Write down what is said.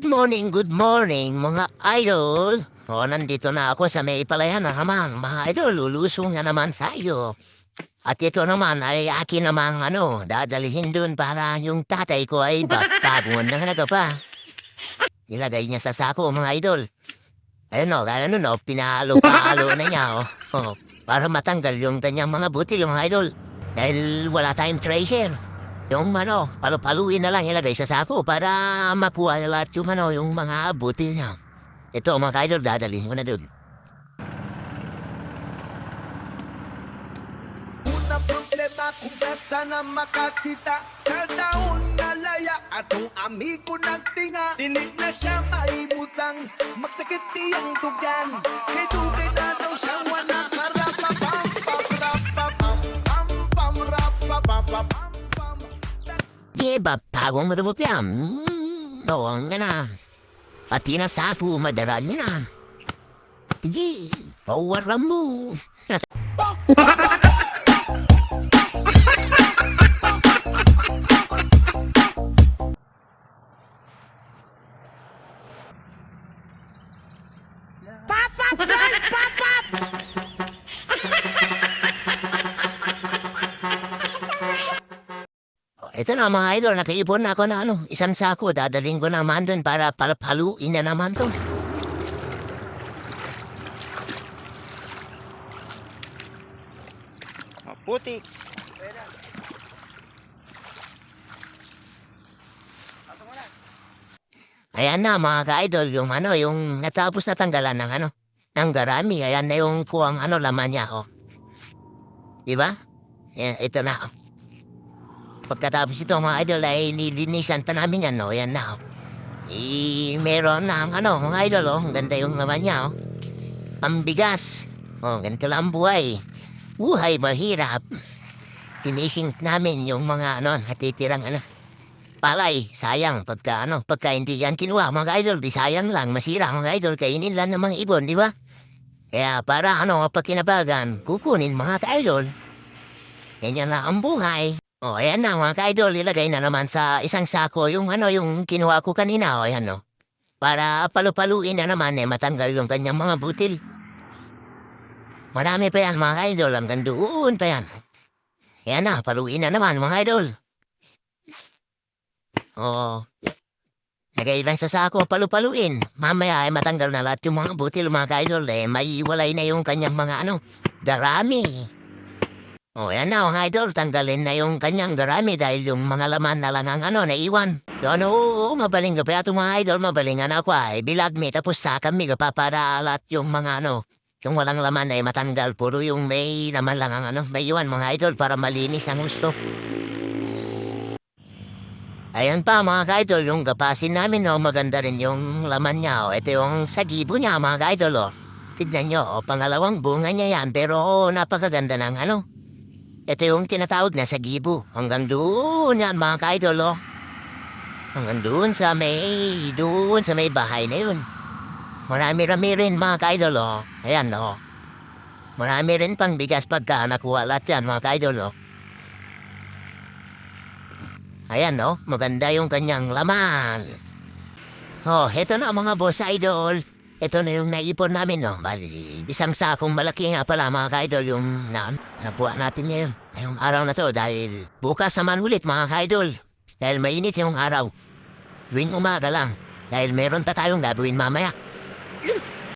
Good morning, good morning, mga idol. O, nandito na ako sa may palayan na naman. Mga idol, lulusong na naman tayo. At ito naman ay akin namang ano, dadalhin dun para yung tatay ko ay bagtagon na nga pa. Ilagay niya sa sako, mga idol. Ayun o, kaya ano no, pinalo-palo na niya o. Oh, para matanggal yung kanyang mga butil, mga idol. Dahil wala tayong treasure. Yung ano, palu-paluin na lang ilagay sa sako para makuha na lahat yung ano, yung mga butil niya. Ito mga idol, dadalhin ko na dun. Una problema kung sana makakita Sa taon na laya atong amigo nagtinga Dinig na siya maimutang Magsakit tiyang dugan Kay dugay na daw siyang wana ba pagong marumupyam? Oo nga na. Pati na sa ako madaral niya na. Sige, pawaram mo. Ito na mga idol, nakaipon na ako na ano, isang sako, dadaling ko naman dun para palapaluin na naman to. Putik. Ayan na mga ka-idol, yung ano, yung natapos na tanggalan ng ano, ng garami. Ayan na yung kuwang ano, laman niya, oh. Di ba? Ayan, ito na, oh. Pagkatapos ito mga idol ay nilinisan pa namin yan, no? Ayan na, oh. Eh, meron na ano, mga idol, oh. Ang ganda yung laman niya, oh. Pambigas. Oh, ganito lang ang buhay. Buhay mahirap. Tinising namin yung mga ano, natitirang ano, palay, sayang pagka ano, pagka hindi yan kinuha mga idol, di sayang lang, masira mga idol, kainin lang ng mga ibon, di ba? Kaya para ano, pag kinabagan, kukunin mga ka-idol. Ganyan na ang buhay. O, ayan na mga ka-idol, ilagay na naman sa isang sako yung ano, yung kinuha ko kanina, o ayan no. Para palu-paluin na naman, eh, matanggal yung kanyang mga butil. Marami pa yan mga ka-idol, hanggang doon pa yan. Ayan na, paluin na naman mga idol. Oo. Lagay lang sa sako, palu-paluin. Mamaya ay matanggal na lahat yung mga butil, mga ka-idol. Eh, maiiwalay na yung kanyang mga ano, darami. O, yan na, mga idol. Tanggalin na yung kanyang darami dahil yung mga laman na lang ang ano, naiwan. So, ano, oo, mabaling pa ito, mga idol. Mabalingan ako ay bilag mi. Tapos sa kami ka pa para lahat yung mga ano, yung walang laman ay matanggal. Puro yung may laman lang ang ano, may iwan, mga idol, para malinis ang gusto. Ayan pa mga ka-idol, yung gapasin namin, no, maganda rin yung laman niya. Oh. Ito yung sagibo niya mga ka-idol. Oh. Tignan nyo, oh, pangalawang bunga niya yan, pero oh, napakaganda ng ano. Ito yung tinatawag na sagibo. Hanggang doon yan mga ka-idol. Oh. Hanggang doon sa may, doon sa may bahay na yun. Marami-rami rin mga ka-idol. Oh. Ayan, oh. Marami rin pang bigas pagka nakuha lahat yan mga ka-idol. Oh. Ayan, no? Maganda yung kanyang laman. Oh, eto na mga boss idol. Ito na yung naipon namin, no? Bali, isang sakong malaki nga pala mga ka-idol yung na, nabuha natin ngayon. Ngayong araw na to dahil bukas naman ulit mga ka-idol. Dahil mainit yung araw. Tuwing umaga lang. Dahil meron pa tayong gagawin mamaya.